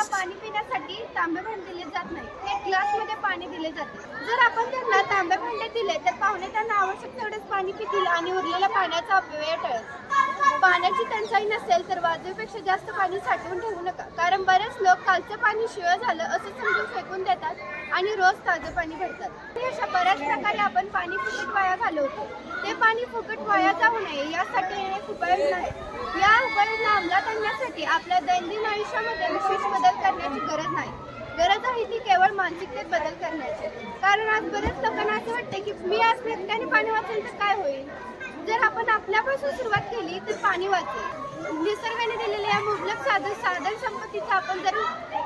मुलांना पाणी पिण्यासाठी तांबे भांडे दिले जात नाही. ते ग्लासमध्ये पाणी दिले जाते. जर आपण त्यांना तांबे भांडे दिले तर पाहुणे त्यांना आवश्यक तेवढेच पाणी पितील आणि उरलेल्या पाण्याचा अपव्यय टळेल. पाण्याची टंचाई नसेल तर वाजवीपेक्षा जास्त पाणी साठवून ठेवू नका. कारण बरेच लोक कालचं पाणी शिळं झालं असं समजून फेकून देतात आणि रोज ताजं पाणी भरतात. अशा बऱ्याच प्रकारे आपण पाणी फुकट वाया घालवतो. ते पाणी फुकट वाया जाऊ नये यासाठी एक उपाययोजना आहे या उपाययोजना अंमलात आणण्यासाठी आपल्या दैनंदिन आयुष्यामध्ये विशेष बदल करण्याची गरज नाही. गरज आहे ती केवळ मानसिकतेत बदल करण्याची. कारण आज बऱ्याच लोकांना असं वाटते की मी आज एकट्याने पाणी वाचेल तर काय होईल? जर आपण आपल्यापासून सुरुवात केली तर पाणी वाचेल. निसर्गाने दिलेल्या या मुबलक साधन साधन संपत्तीचा आपण जर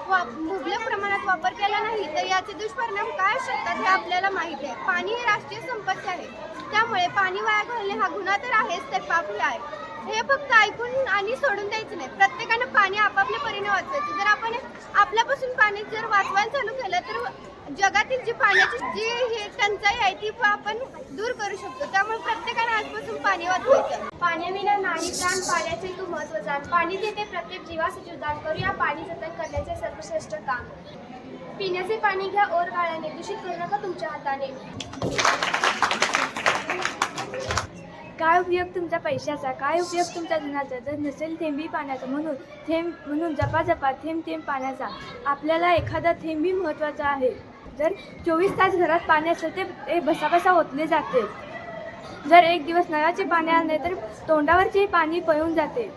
वा- मुबलक प्रमाणात वापर केला नाही तर याचे दुष्परिणाम काय शकतात हे आपल्याला माहीत आहे. पाणी ही राष्ट्रीय संपत्ती आहे. त्यामुळे पाणी वाया घालणे हा गुन्हा तर आहेच तर पापही आहे. हे फक्त ऐकून आणि सोडून द्यायचं नाही. प्रत्येकानं पाणी आपापल्या परीने वाचवायचं. जर आपण आपल्यापासून पाणी जर वाचवायला चालू केलं तर जगातील जी पाण्याची जी ही टंचाई आहे ती आपण दूर करू शकतो. त्यामुळे प्रत्येकाने आजपासून पाणी वाचवायचं. पाण्याविना नाही प्राण पाण्याचे तू महत्त्व जाण. पाणी देते प्रत्येक जीवास जीवदान करूया पाणी जतन करण्याचे सर्वश्रेष्ठ काम. पिण्याचे पाणी घ्या ओर गाळ्याने दूषित करू नका तुमच्या हाताने. काय उपयोग तुमचा पैशाचा? काय उपयोग तुमच्या धनाचा? जर नसेल थेंबी पाण्याचा म्हणून थेंब म्हणून जपा जपा थेंब थेंब पाण्याचा. आपल्याला एखादा थेंबी महत्त्वाचा आहे. जर चोवीस तास घरात पाणी असेल ते बसाबसा ओतले जाते. जर एक दिवस नळाचे पाणी आले तर तोंडावरचे पाणी पळून जाते.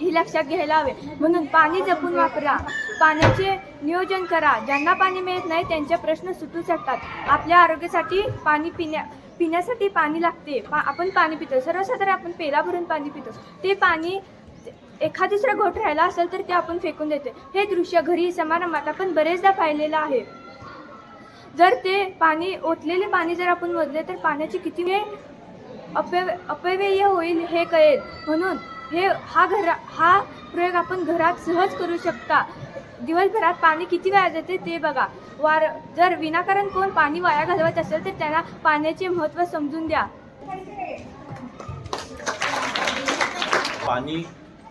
ही लक्षात घ्यायला हवे. म्हणून पाणी जपून वापरा. पाण्याचे नियोजन करा. ज्यांना पाणी मिळत नाही त्यांचे प्रश्न सुटू शकतात. आपल्या आरोग्यासाठी पाणी पिण्या पिण्यासाठी पाणी लागते. पा आपण पाणी पितो. सर्वसाधारण आपण पेला भरून पाणी पितो. ते पाणी एखाद दुसरा घोट राहिला असेल तर ते आपण फेकून देते. हे दृश्य घरी समारंभात आपण बरेचदा पाहिलेलं आहे. जर ते पाणी ओतलेले पाणी जर आपण मोजले तर पाण्याची किती वेळ अपव्य अपव्यय होईल हे कळेल. म्हणून हे हा घरा हा प्रयोग आपण घरात सहज करू शकता. दिवसभरात पाणी किती वेळा जाते ते बघा. वार जर विनाकारण कोण पाणी वाया घालवत असेल तर त्यांना पाण्याचे महत्त्व समजून द्या. पाणी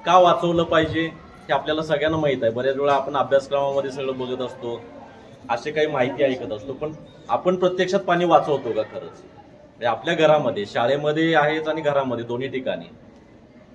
का वाचवलं पाहिजे हे आपल्याला सगळ्यांना माहीत आहे. बऱ्याच वेळा आपण अभ्यासक्रमामध्ये सगळं बघत असतो. असे काही माहिती ऐकत असतो पण आपण प्रत्यक्षात पाणी वाचवतो का खरंच? म्हणजे आपल्या घरामध्ये शाळेमध्ये आहेच आणि घरामध्ये दोन्ही ठिकाणी.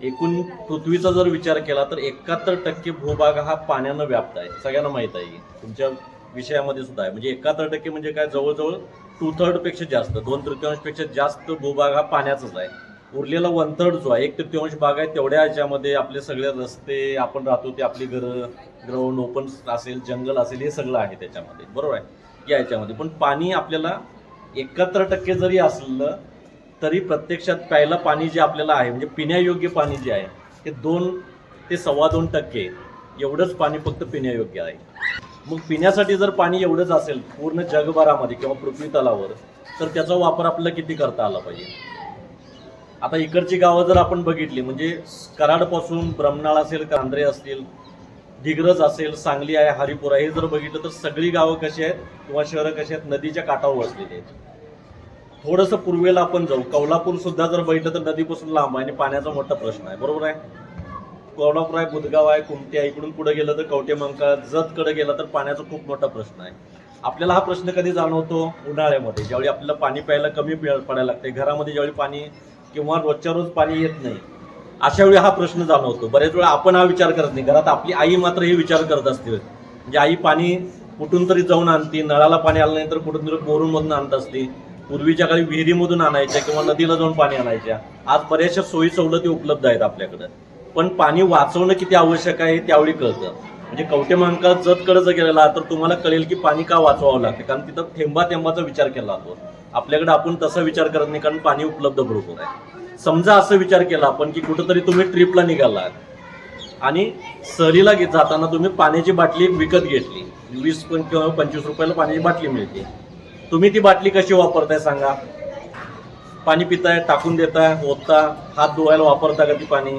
एकूण पृथ्वीचा जर विचार केला तर एकाहत्तर टक्के भूभाग हा पाण्यानं व्याप्त आहे. सगळ्यांना माहीत आहे. तुमच्या विषयामध्ये सुद्धा आहे. म्हणजे एकाहत्तर टक्के म्हणजे काय? जवळजवळ टू थर्डपेक्षा जास्त दोन तृतीयांशपेक्षा जास्त भूभाग हा पाण्याचाच आहे. उरलेला वंतड जो आहे एक तृतीयांश भाग आहे तेवढ्या ह्याच्यामध्ये आपले सगळे रस्ते आपण राहतो ते आपली घरं ग्राउंड ओपन असेल जंगल असेल हे सगळं आहे त्याच्यामध्ये. बरोबर आहे? या ह्याच्यामध्ये पण पाणी आपल्याला एकाहत्तर टक्के जरी असलं तरी प्रत्यक्षात प्यायला पाणी जे आपल्याला आहे म्हणजे पिण्यायोग्य पाणी जे आहे ते दोन ते सव्वा दोन टक्के. एवढंच पाणी फक्त पिण्यायोग्य आहे. मग पिण्यासाठी जर पाणी एवढंच असेल पूर्ण जगभरामध्ये किंवा पृथ्वी तलावर तर त्याचा वापर आपल्याला किती करता आला पाहिजे? आता इकडची गावं जर आपण बघितली म्हणजे कराडपासून ब्रह्मनाळ असेल कांद्रे असतील दिग्रज असेल सांगली आहे हरिपूर आहे हे जर बघितलं तर सगळी गावं कशी आहेत किंवा शहरं कशी आहेत नदीच्या काठावर वसलेली आहेत. थोडंसं पूर्वेला आपण जाऊ. कौलापूर सुद्धा जर बघितलं तर नदीपासून लांब आहे आणि पाण्याचा मोठा प्रश्न आहे. बरोबर आहे? कोल्हापूर आहे बुधगाव आहे कुमटे आहे इकडून पुढे गेलं तर कवटेमंका जतकडे गेलं तर पाण्याचा खूप मोठा प्रश्न आहे. आपल्याला हा प्रश्न कधी जाणवतो? उन्हाळ्यामध्ये ज्यावेळी आपल्याला पाणी प्यायला कमी पडायला लागते. घरामध्ये ज्यावेळी पाणी किंवा रोजच्या रोज पाणी येत नाही अशा वेळी हा प्रश्न जाणवतो. बरेच वेळा आपण हा विचार करत नाही. घरात आपली आई मात्र हे विचार करत असते. म्हणजे आई पाणी कुठून तरी जाऊन आणते नळाला पाणी आलं नाही तर कुठून तरी बोरूमधून आणत असते. पूर्वीच्या काळी विहिरीमधून आणायच्या किंवा नदीला जाऊन पाणी आणायच्या. आज बऱ्याचशा सोयी सवलती उपलब्ध आहेत आपल्याकडं. पण पाणी वाचवणं किती आवश्यक आहे त्यावेळी कळतं. म्हणजे कवटेमंका जतकडे जर गेलेला तर तुम्हाला कळेल की पाणी का वाचवावं लागतं. कारण तिथं थेंबा थेंबाचा विचार केला जातो. आपल्याकडे आपण तसा विचार करत नाही कारण पाणी उपलब्ध भरपूर आहे. समजा असं विचार केला आपण की कुठंतरी तुम्ही ट्रिपला निघालात आणि सहलीला घेत जाताना तुम्ही पाण्याची बाटली विकत घेतली. वीस पण किंवा पंचवीस रुपयाला पाण्याची बाटली मिळते. तुम्ही ती बाटली कशी वापरताय सांगा? पाणी पिताय टाकून देताय ओतता हात धुवायला वापरता का ती पाणी?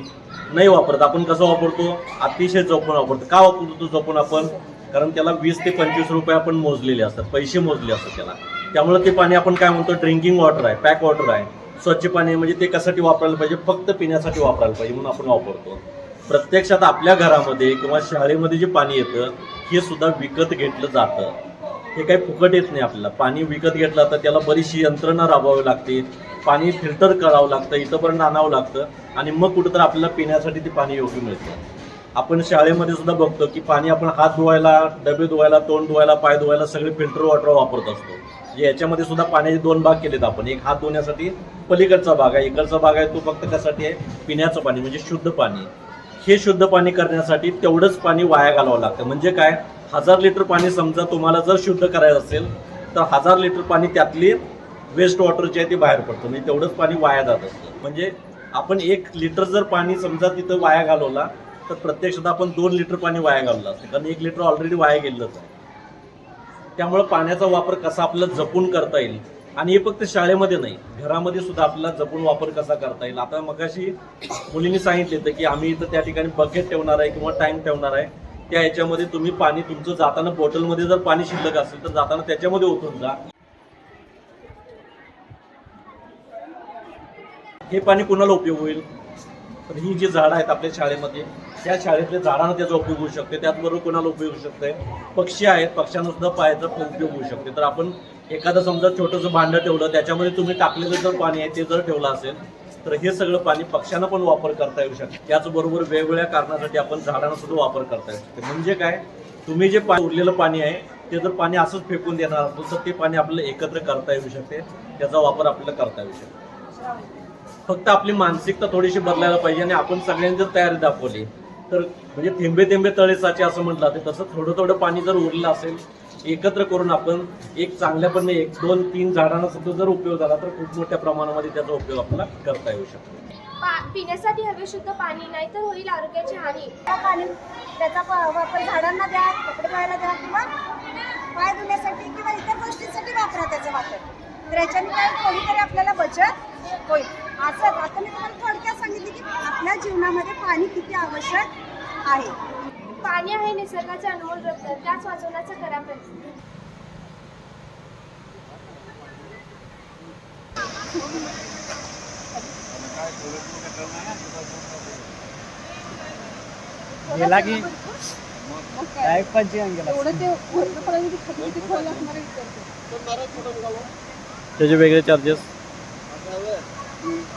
नाही वापरत. आपण कसं वापरतो? अतिशय जपून वापरतो. का वापरतो तो जपून आपण? कारण त्याला वीस ते पंचवीस रुपये आपण मोजलेले असतात. पैसे मोजले असतात त्याला. त्यामुळे ते पाणी आपण काय म्हणतो ड्रिंकिंग वॉटर आहे पॅक वॉटर आहे. स्वच्छ पाणी म्हणजे ते कशासाठी वापरायला पाहिजे? फक्त पिण्यासाठी वापरायला पाहिजे म्हणून आपण वापरतो. प्रत्यक्षात आपल्या घरामध्ये किंवा शाळेमध्ये जे पाणी येतं हे सुद्धा विकत घेतलं जातं. हे काही फुकट येत नाही आपल्याला. पाणी विकत घेतलं तर त्याला बरीचशी यंत्रणा राबवावी लागते. पाणी फिल्टर करावं लागतं इथंपर्यंत आणावं लागतं आणि मग कुठंतरी आपल्याला पिण्यासाठी ते पाणी योग्य मिळतं. आपण शाळेमध्ये सुद्धा बघतो की पाणी आपण हात धुवायला डबे धुवायला तोंड धुवायला पाय धुवायला सगळे फिल्टर वॉटर वापरत असतो. म्हणजे याच्यामध्ये सुद्धा पाण्याचे दोन भाग केलेत आपण. एक हात धुण्यासाठी पलीकडचा भाग आहे इकडचा भाग आहे तो फक्त कशासाठी आहे? पिण्याचं पाणी म्हणजे शुद्ध पाणी. हे शुद्ध पाणी करण्यासाठी तेवढंच पाणी वाया घालावं लागतं. म्हणजे काय? हजार लिटर पाणी समजा तुम्हाला जर शुद्ध करायचं असेल तर हजार लिटर पाणी त्यातली वेस्ट वॉटर जे आहे ते बाहेर पडतं. म्हणजे तेवढंच पाणी वाया जात असतं. म्हणजे आपण एक लिटर जर पाणी समजा तिथं वाया घालवला तर प्रत्यक्षात आपण दोन लिटर पाणी वाया घालवलं असतं कारण एक लिटर ऑलरेडी वाया गेलेलंच आहे. त्यामुळं पाण्याचा वापर कसा आपल्याला जपून करता येईल आणि हे फक्त शाळेमध्ये नाही घरामध्ये सुद्धा आपल्याला जपून वापर कसा करता येईल? आता मगाशी मुलींनी सांगितले होतं की आम्ही इथं त्या ठिकाणी बकेट ठेवणार आहे किंवा टँक ठेवणार आहे. त्या याच्यामध्ये तुम्ही पाणी तुमचं जाताना बॉटलमध्ये जर पाणी शिल्लक असेल तर जाताना त्याच्यामध्ये ओतून जा. हे पाणी कुणाला उपयोग होईल? तर ही जी झाडं आहेत आपल्या शाळेमध्ये त्या शाळेतल्या झाडांना त्याचा उपयोग होऊ शकते. त्याचबरोबर कोणाला उपयोग होऊ शकते? पक्षी आहेत. पक्ष्यांना सुद्धा पायाचा उपयोग होऊ शकते. तर आपण एखादं समजा छोटंसं भांडं ठेवलं त्याच्यामध्ये तुम्ही टाकलेलं जर पाणी आहे ते जर ठेवलं असेल तर हे सगळं पाणी पक्ष्यांना पण वापर करता येऊ शकते. त्याचबरोबर वेगवेगळ्या कारणासाठी आपण झाडांना सुद्धा वापर करता येऊ शकते. म्हणजे काय? तुम्ही जे पा उरलेलं पाणी आहे ते जर पाणी असंच फेकून देणार असेल तर ते पाणी आपल्याला एकत्र करता येऊ शकते. त्याचा वापर आपल्याला करता येऊ शकतो. फक्त आपली मानसिकता थोडीशी बदलायला पाहिजे आणि आपण सगळ्यांनी जर तयारी दाखवली. तर म्हणजे थेंबे थेंबे तळे साचे असं म्हटलं ते तसं थोडं थोडं पाणी जर उरलं असेल एकत्र करून आपण एक चांगल्यापणे एक दोन तीन झाडांना सुद्धा जर उपयोग झाला तर खूप मोठ्या प्रमाणामध्ये त्याचा उपयोग आपल्याला करता येऊ शकतो. पिण्यासाठी हवे शुद्ध पाणी नाही तर होईल आरोग्याची हानी. पाणी त्याचा वापर झाडांना द्या कपडे पाहायला द्या किंवा पाय धुण्यासाठी किंवा इतर गोष्टींसाठी वापरा त्याचा वापर. तर याच्याने काय थोडीतरी आपल्याला बचत होईल. असं आता मी तुम्हाला थोडक्यात सांगितले की आपल्या जीवनामध्ये पाणी किती आवश्यक आहे. पाणी आहे निसर्गाचे अनमोल रत्न त्याच वाचवण्याचा करा प्रयत्न. गेला की? डायरेक्ट पंचीन गेला. त्याचे वेगळे चार्जेस